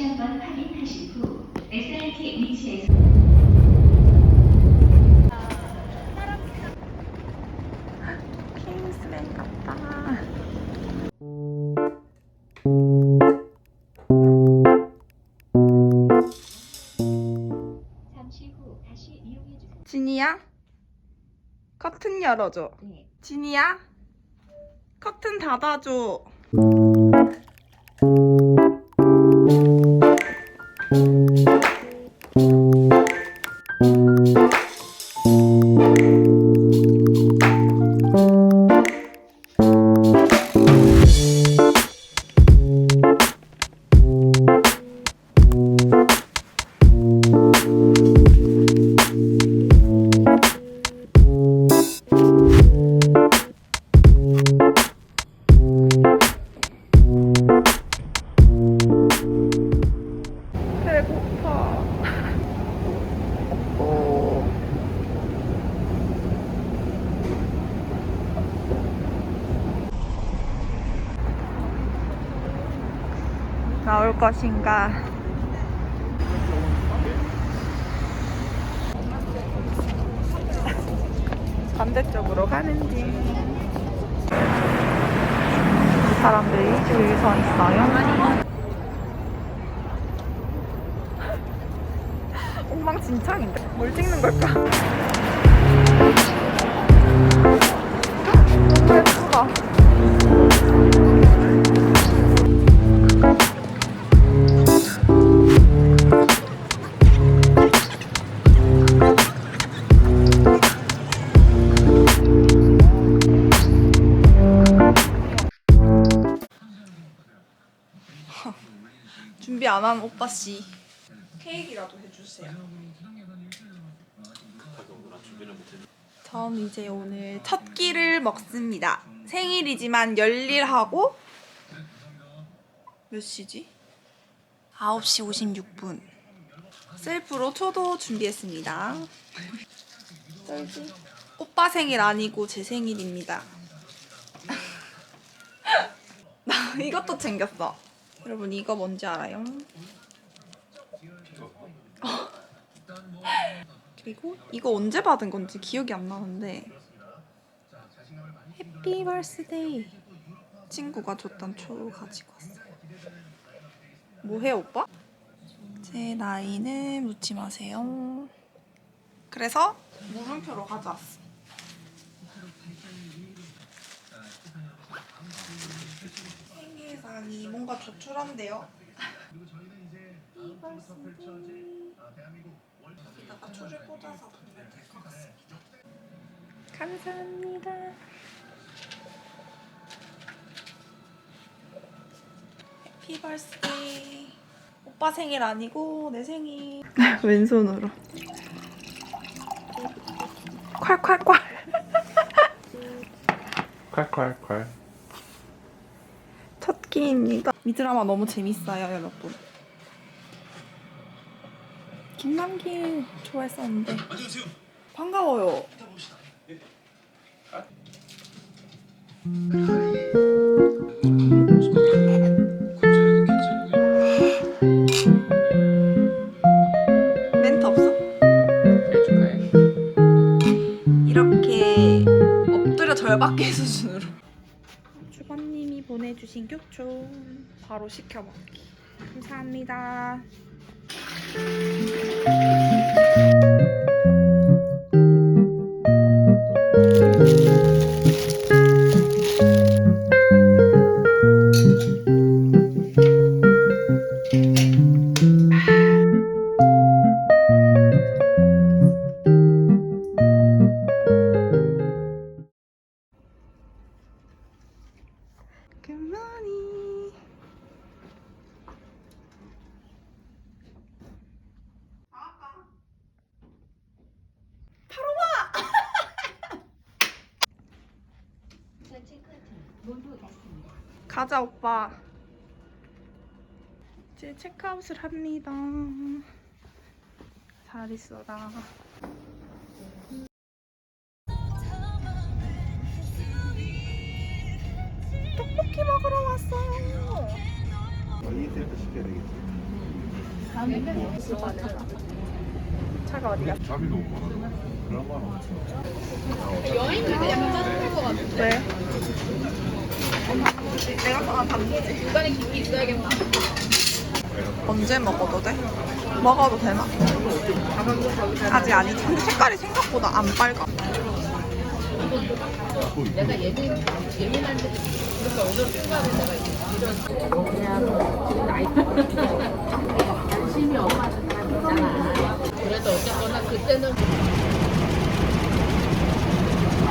다시 한번 확인하신 후 SRT 위치에서 킹스맨 같다. 잠시 후 다시 이용해 주세요. 진이야? 커튼 열어줘. 네. 진이야? 커튼 닫아줘. 것인가? 반대쪽으로 가는지. 사람들이 줄서 있어요. 엉망진창인데 뭘 찍는 걸까? 준비 안 한 오빠 씨 케이크라도 해주세요. 전 이제 오늘 첫 끼를 먹습니다. 생일이지만 열일하고 몇 시지? 9시 56분. 셀프로 초도 준비했습니다. 쩔지? 오빠 생일 아니고 제 생일입니다. 나 이것도 챙겼어. 여러분 이거 뭔지 알아요? 그리고 이거 언제 받은 건지 기억이 안 나는데. 해피 버스데이 친구가 줬던 초 가지고 왔어요. 뭐해 오빠? 제 나이는 묻지 마세요. 그래서 물음표로 가져왔어 생일상이 뭔가 조촐한데요? 여기다가 초를 꽂아서 보면 될 것 같습니다. 감사합니다. 해피 버스데이. 오빠 생일 아니고 내 생일. 왼손으로. 콸콸콸. 콸콸콸 첫 끼입니다. 미드라마 너무 재밌어요, 여러분. 김남길 좋아했었는데. 반가워요. 멘트 없어? 생일 보내주신 교촌 바로 시켜 먹기. 감사합니다. 가자 오빠. 이제 체크아웃을 합니다. 잘 있어라. 떡볶이 먹으러 왔어요. 이세트 시켜야 되겠지. 차가 어디야? 짬이 너무 많아. 그런 건 없어. 왜? 내가 아 단무지. 중간에 김이 있어야겠다. 언제 먹어도 돼? 먹어도 되나? 아직 아니지. 근데 색깔이 생각보다 안 빨가. 그래도 어쨌거나 그때는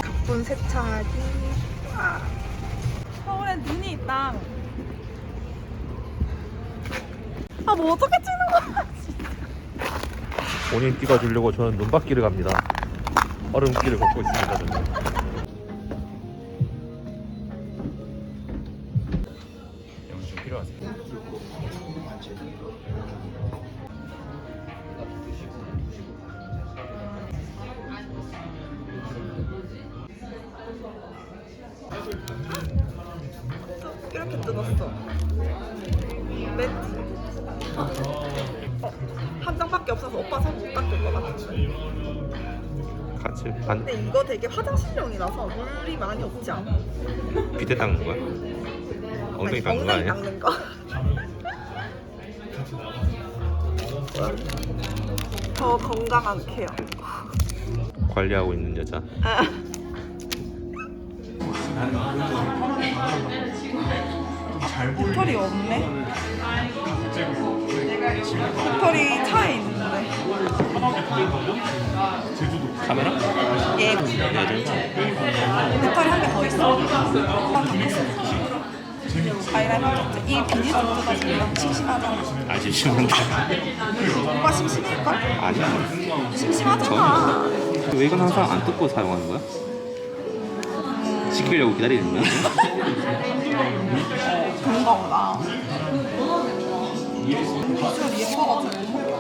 가쁜 세차하기. 아. 서울에 눈이 있다. 아, 뭐 어떻게 찍는 거야? 본인 찍어주려고 저는 눈밭길을 갑니다. 얼음길을 걷고 있습니다. 저는. 이렇게 뜯었어. 멘트. 어, 한 장밖에 없어서 오빠 손 못 닦을 것 같은데. 같이 반 근데 이거 되게 화장실용이라서 물이 많이 없지 않아? 비대 닦는 거야? 엉덩이 닦는 거 엉덩이 아니야? 닦는 거. 더 건강한 케어. 관리하고 있는 여자. 배터리 없네. 배터리 차에 있는데. 카메라? 얘 예전가? 배터리 한 개 더 있어. 아, 아이라인 켰지. 이 비닐 좀 뜯어주면 심심하잖아. 아 심심한데. 오빠 심심할걸? 아니야. 심심하잖아. 왜 이건 항상 안 뜯고 사용하는 거야? 시키려고 기다리는 거야? 그런가 보다. 예뻐가지고 먹겠다.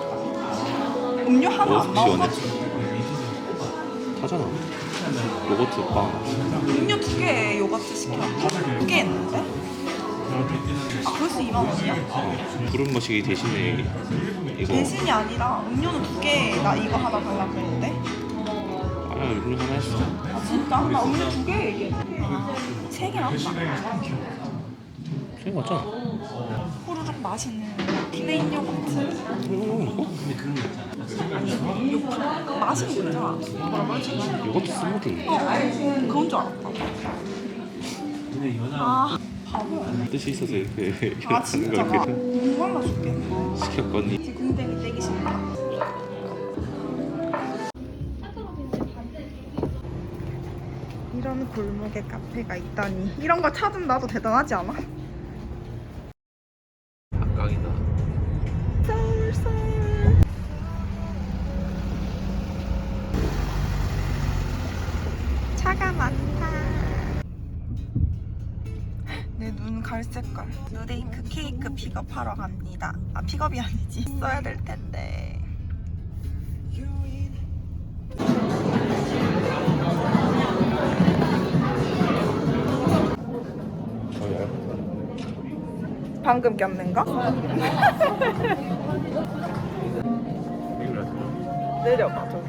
음료 하나 오안 시원해. 나와가지고 타잖아. 로봇 빵. 음료 두 개에 요거트 시켜. 두 개 있는데? 아 그래서 2만 원이야? 구름 머시기 대신에 이거 대신이 아니라 음료는 두 개, 나 이거 하나 달라고 아니야 음료 하나 했어. 아 진짜? 나 음료 두개 얘기했는데 세 개나 한다 같잖아. 후루룩 맛있는 플레인 요거트 아니 요거트 맛은 뭐라고 하지? 이것도 스무디. 어 그건 줄 알았다 아 바보 뜻이 있어서 이렇게 이렇게 아 하는 진짜 걸나 이렇게 목말라 죽겠네 시켰거니. 지금 궁뎅이 떼기 싫다 골목에 카페가 있다니. 이런 걸 찾은 나도 대단하지 않아? 악강이다. 서울 서울 차가 많다. 내 눈 갈색깔 누데이크 케이크 픽업하러 갑니다. 아 픽업이 아니지. 써야 될 텐데 방금 꼈는 거? 내려봐 저기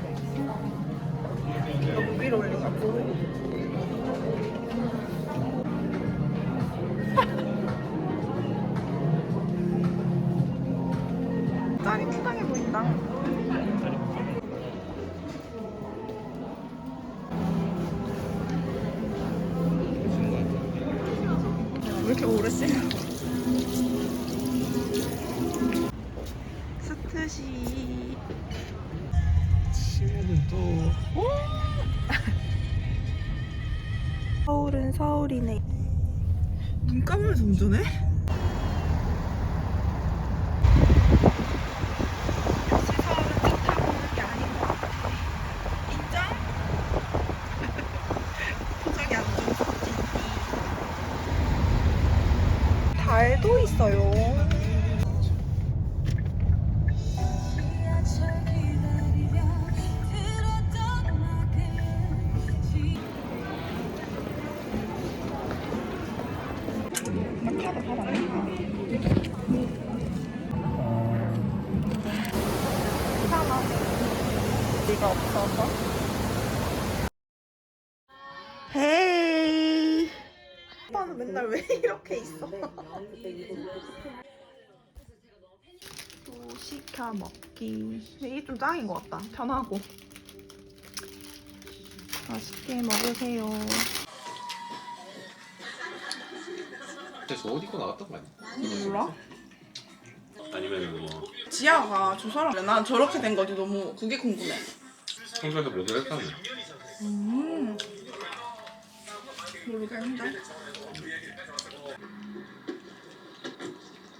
너무 위로 올린 것 같아 짜릿하게 보인다. 왜 이렇게 오래 쓰냐? 스트시. 친구는 또 서울은 서울이네. 눈 감으면서 운전해? 역시 서울은 시켜 먹기. 근데 이게 좀 짱인 것 같다. 편하고. 맛있게 먹으세요. 그래서 어디 거 나왔던 거 아니야? 몰라? 아니면 뭐 지아가 조사를 난 저렇게 된 거지 너무 그게 궁금해. 평소에도 모델 했다는 음. 모르겠는데.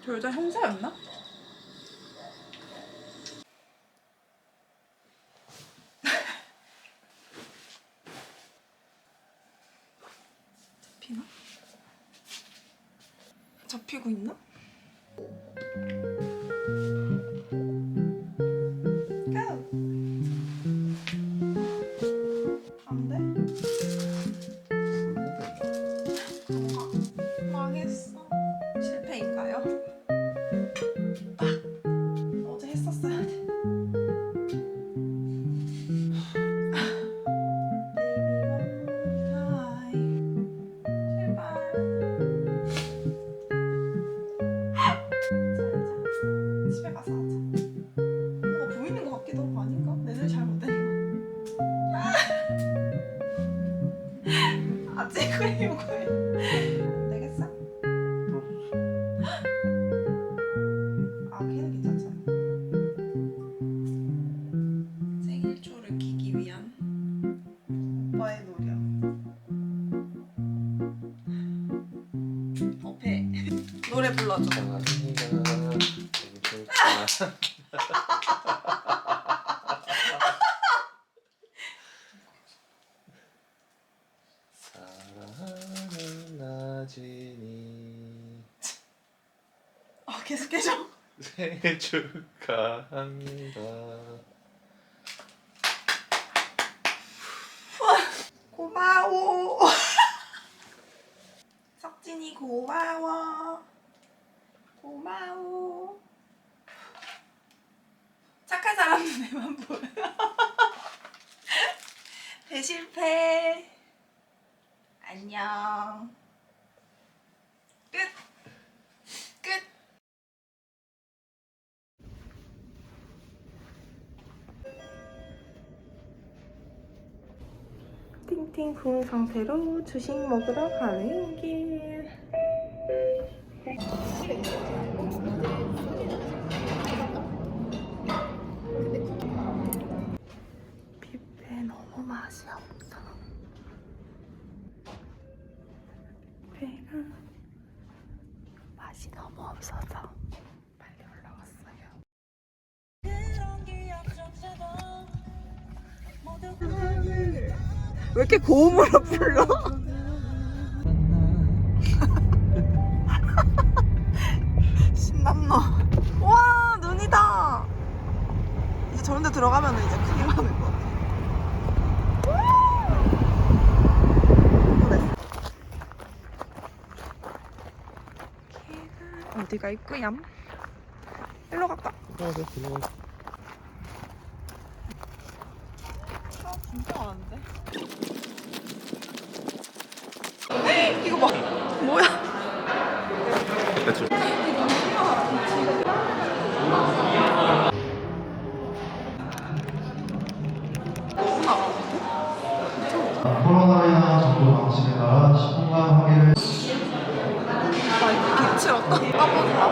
저 여자 형사였나? 잡히고 있나? 나진이 아. 생일 축하한다 고마워. 석진이 고마워. 고마워. 착한 사람 눈에만 보여. 대실패. 안녕. 끝. 끝. 팅팅 부은 상태로 주식 먹으러 가는 길. 맛이 없어. 뷔페가 맛이 너무 없어서 빨리 올라왔어요. 왜 이렇게 고음으로 불러? 신났나? 와 눈이다. 이제 저런 데 들어가면 이제 큰일 나는 거 같아. 그래. 걔가 어디가 있구야? 일로 갈까? 아 진짜 많은데? 봐. 뭐야? 빛을 어떤 까보지 나